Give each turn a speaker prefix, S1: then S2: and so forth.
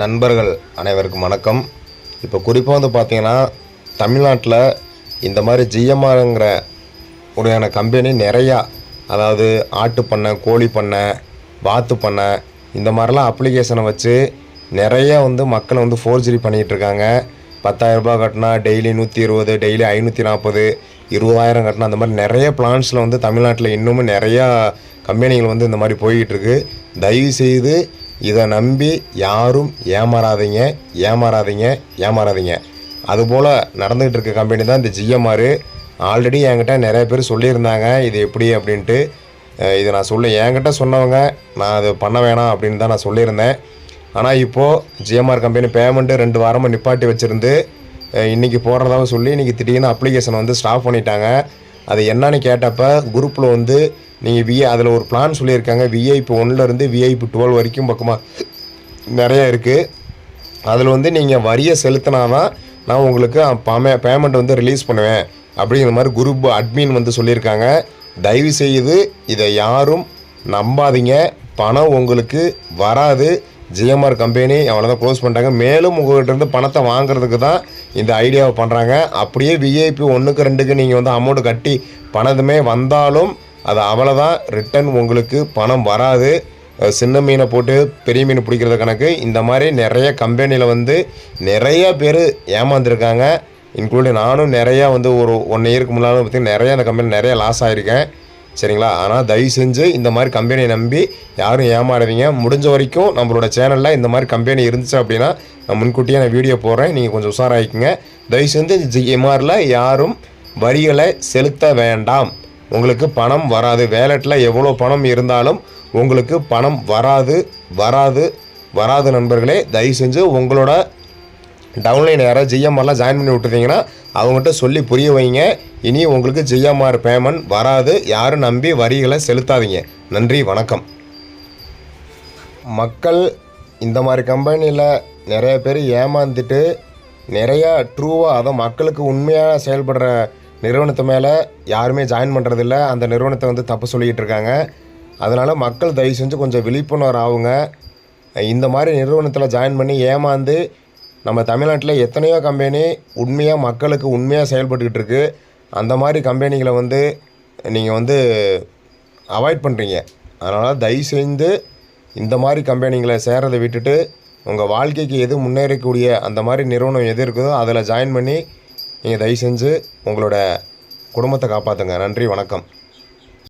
S1: நண்பர்கள் அனைவருக்கும் வணக்கம். இப்போ குறிப்பாக வந்து பார்த்தீங்கன்னா தமிழ்நாட்டில் இந்த மாதிரி ஜிஎம்ஆருங்கிற உடையான கம்பெனி நிறையா அதாவது ஆட்டு பண்ணை கோழி பண்ணை வாத்து பண்ணை இந்த மாதிரிலாம் அப்ளிகேஷனை வச்சு நிறைய வந்து மக்களை வந்து ஃபோர்ஜரி பண்ணிகிட்ருக்காங்க பத்தாயிரம் ரூபாய் கட்டினா டெய்லி நூற்றி இருபது டெய்லி ஐநூற்றி நாற்பது இருபதாயிரம் கட்டினா அந்த மாதிரி நிறைய பிளான்ஸில் வந்து தமிழ்நாட்டில் இன்னமும் நிறையா கம்பெனிகள் வந்து இந்த மாதிரி போய்கிட்டுருக்கு தயவு செய்து இதை நம்பி யாரும் ஏமாறாதீங்க ஏமாறாதீங்க ஏமாறாதீங்க. அதுபோல் நடந்துகிட்டு இருக்க கம்பெனி தான் இந்த ஜிஎம்ஆர் ஆல்ரெடி என்கிட்ட நிறைய பேர் சொல்லியிருந்தாங்க இது எப்படி அப்படின்ட்டு. இதை நான் சொல்ல என்கிட்ட சொன்னவங்க நான் அது பண்ண வேணாம் அப்படின்னு தான் நான் சொல்லியிருந்தேன். ஆனால் இப்போது ஜிஎம்ஆர் கம்பெனி பேமெண்ட்டு ரெண்டு வாரமாக நிப்பாட்டி வச்சுருந்து இன்றைக்கி போடுறதாக சொல்லி இன்றைக்கி திடீர்னு அப்ளிகேஷன் வந்து ஸ்டாப் பண்ணிட்டாங்க. அது என்னன்னு கேட்டப்போ குரூப்பில் வந்து நீங்கள் விஏ அதில் ஒரு பிளான் சொல்லியிருக்காங்க. விஐபி ஒன்லேருந்து விஐபி டுவெல் வரைக்கும் பக்கமாக நிறைய இருக்குது அதில் வந்து நீங்கள் வரியை செலுத்தினா தான் நான் உங்களுக்கு பமே பேமெண்ட் வந்து ரிலீஸ் பண்ணுவேன். அப்படிங்கிற மாதிரி குரூப் அட்மின் வந்து சொல்லியிருக்காங்க. தயவு செய்து இதை யாரும் நம்பாதீங்க. பணம் உங்களுக்கு வராது. ஜிஎம்ஆர் கம்பெனி அவ்வளோதான் க்ளோஸ் பண்ணிட்டாங்க. மேலும் உங்கள்கிட்டருந்து பணத்தை வாங்குறதுக்கு தான் இந்த ஐடியாவை பண்ணுறாங்க அப்படியே விஐபி ஒன்றுக்கு ரெண்டுக்கு நீங்கள் வந்து அமௌண்ட் கட்டி பணத்துமே வந்தாலும் அது அவ்வளோதான் ரிட்டன் உங்களுக்கு பணம் வராது. சின்ன மீனை போட்டு பெரிய மீன் பிடிக்கிறது கணக்கு. இந்த மாதிரி நிறைய கம்பெனியில் வந்து நிறைய பேர் ஏமாந்துருக்காங்க. இன்க்ளூடிங் நானும் நிறையா வந்து ஒரு ஒன் இயருக்கு முன்னால் பார்த்திங்கன்னா நிறைய அந்த கம்பெனி நிறைய லாஸ் ஆகிருக்கேன் சரிங்களா? ஆனால் தயவு செஞ்சு இந்த மாதிரி கம்பெனியை நம்பி யாரும் ஏமாறுவீங்க முடிஞ்ச வரைக்கும் நம்மளோட சேனலில் இந்த மாதிரி கம்பெனி இருந்துச்சு அப்படின்னா நான் முன்கூட்டியே நான் வீடியோ போடுறேன். நீங்கள் கொஞ்சம் உஷாராகிக்குங்க தயவு செஞ்சு ஜிஎம்ஆரில் யாரும் வரிகளை செலுத்த வேண்டாம். உங்களுக்கு பணம் வராது. வேலெட்டில் எவ்வளோ பணம் இருந்தாலும் உங்களுக்கு பணம் வராது வராது வராது நண்பர்களே. தயவு செஞ்சு உங்களோட டவுன்லைன் யாராவது ஜிஎம்ஆர்லாம் ஜாயின் பண்ணி விட்டுருந்தீங்கன்னா அவங்ககிட்ட சொல்லி புரிய வைங்க. இனி உங்களுக்கு ஜிஎம்ஆர் பேமெண்ட் வராது. யாரும் நம்பி வரிகளை செலுத்தாதீங்க. நன்றி வணக்கம். மக்கள் இந்த மாதிரி கம்பெனியில் நிறைய பேர் ஏமாந்துட்டு நிறையா ட்ரூவாக அதை மக்களுக்கு உண்மையாக செயல்படுற நிறுவனத்து மேலே யாருமே ஜாயின் பண்ணுறதில்ல அந்த நிறுவனத்தை வந்து தப்பு சொல்லிக்கிட்டு இருக்காங்க. அதனால் மக்கள் தயவு செஞ்சு கொஞ்சம் விழிப்புணர்வு ஆகுங்க. இந்த மாதிரி நிறுவனத்தில் ஜாயின் பண்ணி ஏமாந்து நம்ம தமிழ்நாட்டில் எத்தனையோ கம்பெனி உண்மையாக மக்களுக்கு உண்மையாக செயல்பட்டுக்கிட்டு இருக்கு. அந்த மாதிரி கம்பெனிகளை வந்து நீங்கள் வந்து அவாய்ட் பண்ணுறீங்க அதனால் தயவு செய்து இந்த மாதிரி கம்பெனிகளை சேர்றதை விட்டுட்டு உங்கள் வாழ்க்கைக்கு எது முன்னேறக்கூடிய அந்த மாதிரி நிறுவனம் எது இருக்குதோ அதில் ஜாயின் பண்ணி நீங்கள் தயவு செஞ்சு உங்களோட குடும்பத்தை காப்பாற்றுங்க நன்றி வணக்கம்.